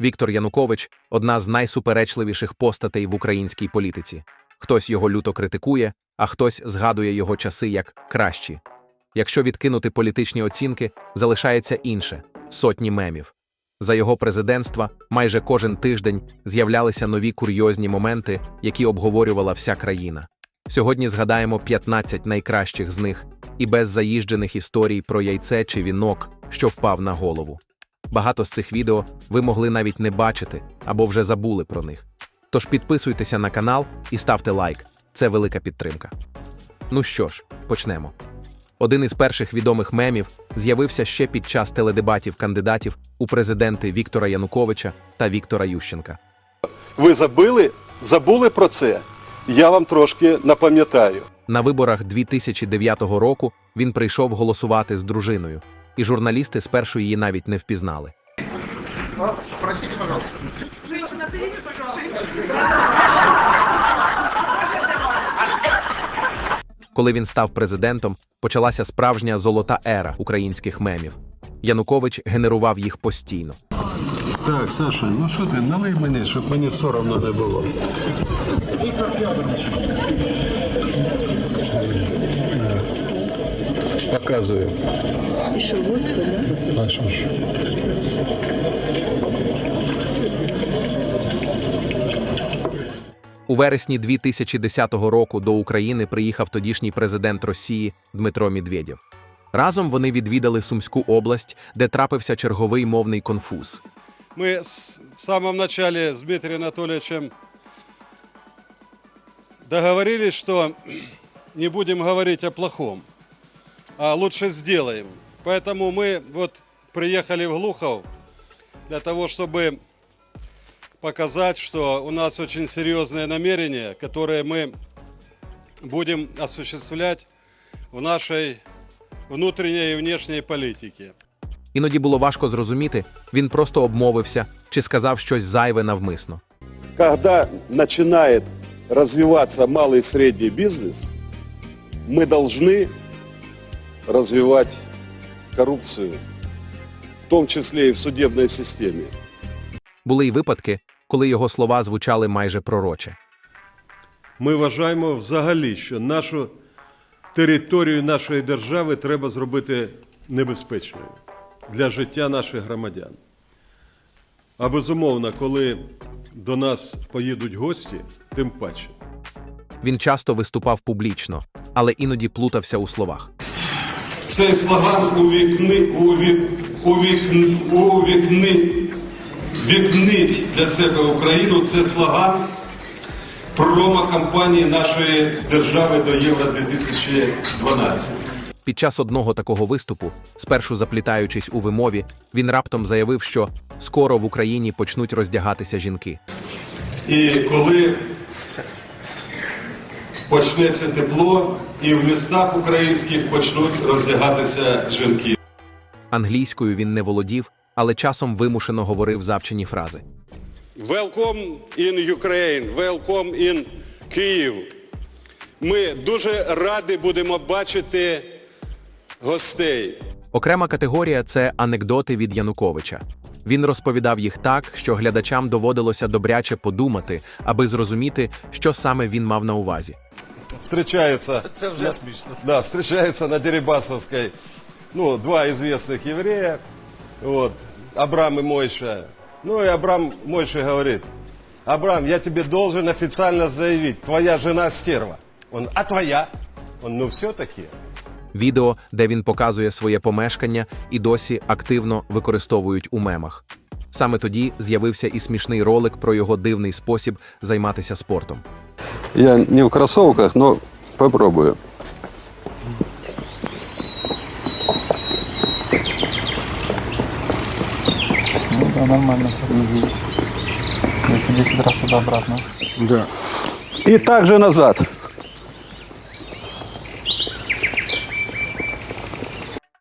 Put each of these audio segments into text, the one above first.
Віктор Янукович одна з найсуперечливіших постатей в українській політиці. Хтось його люто критикує, а хтось згадує його часи як кращі. Якщо відкинути політичні оцінки, залишається інше сотні мемів. За його президентства майже кожен тиждень з'являлися нові курйозні моменти, які обговорювала вся країна. Сьогодні згадаємо 15 найкращих з них і без заїжджених історій про яйце чи вінок, що впав на голову. Багато з цих відео ви могли навіть не бачити або вже забули про них. Тож підписуйтеся на канал і ставте лайк. Це велика підтримка. Ну що ж, почнемо. Один із перших відомих мемів з'явився ще під час теледебатів кандидатів у президенти Віктора Януковича та Віктора Ющенка. Ви забили? Забули про це? Я вам трошки напам'ятаю. На виборах 2009 року він прийшов голосувати з дружиною, і журналісти спершу її навіть не впізнали. Коли він став президентом, почалася справжня золота ера українських мемів. Янукович генерував їх постійно. Так, Саша, ну що ти, налий мені, щоб мені соромно не було. Показую. І що, водка, да? А що ж? У вересні 2010 року до України приїхав тодішній президент Росії Дмитро Медведєв. Разом вони відвідали Сумську область, де трапився черговий мовний конфуз. Мы с- в самом начале с Дмитрием Анатольевичем договорились, что не будем говорить о плохом, а лучше сделаем. Поэтому мы вот приехали в Глухов для того, чтобы показать, что у нас очень серьезные намерения, которые мы будем осуществлять в нашей внутренней и внешней политике. Іноді було важко зрозуміти, він просто обмовився чи сказав щось зайве навмисно. когда начинает развиваться малый и средний бизнес, мы должны развивать коррупцию, в том числе и в судебной системе. Були й випадки, коли його слова звучали майже пророче. Ми вважаємо взагалі, що нашу територію нашої держави треба зробити небезпечною для життя наших громадян. А безумовно, коли до нас поїдуть гості, тим паче. Він часто виступав публічно, але іноді плутався у словах. Цей слоган увікни, увік, увікни, увікни, вікнить для себе Україну. Це слоган промо-кампанії нашої держави до Євро 2012. Під час одного такого виступу, спершу заплітаючись у вимові, він раптом заявив, що скоро в Україні почнуть роздягатися жінки. І коли почнеться тепло, і в містах українських почнуть роздягатися жінки. Англійською він не володів, але часом вимушено говорив завчені фрази. Welcome in Ukraine, welcome in Київ. Ми дуже раді будемо бачити гостей. Окрема категорія це анекдоти від Януковича. Він розповідав їх так, що глядачам доводилося добряче подумати, аби зрозуміти, що саме він мав на увазі. Встречается, це вже смішно. Да, встречается на Дерибасовской, ну, два известных еврея, вот, Абрам и Мойша. Ну и Абрам Мойше говорит, Абрам, я тебе должен официально заявить, твоя жена стерва. Он, а твоя? Он, ну все-таки. Відео, де він показує своє помешкання, і досі активно використовують у мемах. Саме тоді з'явився і смішний ролик про його дивний спосіб займатися спортом. Я не в кроссовках, но попробую. Ну да, нормально. Если 10 раз туда-обратно. Да. И также назад.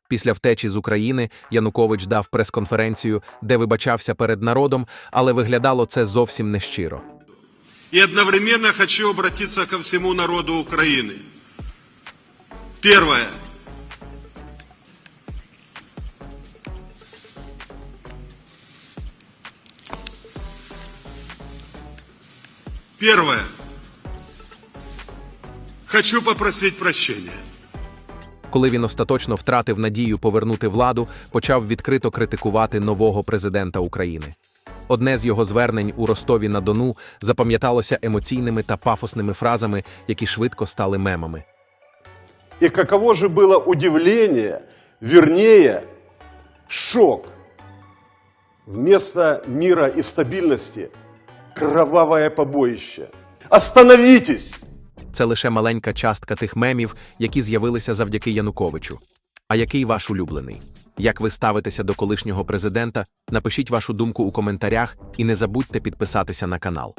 Після втечі з України Янукович дав прес-конференцію, де вибачався перед народом, але виглядало це зовсім нещиро. І одновременно хочу обратитися ко всьому народу України. Перше. Первое. Хочу попросить прощення. Коли він остаточно втратив надію повернути владу, почав відкрито критикувати нового президента України. Одне з його звернень у Ростові на Дону запам'яталося емоційними та пафосними фразами, які швидко стали мемами. И каково же было удивление, вернее, шок. Вместо мира и стабильности кровавое побоище. Остановитесь! Це лише маленька частка тих мемів, які з'явилися завдяки Януковичу. А який ваш улюблений? Як ви ставитеся до колишнього президента? Напишіть вашу думку у коментарях і не забудьте підписатися на канал.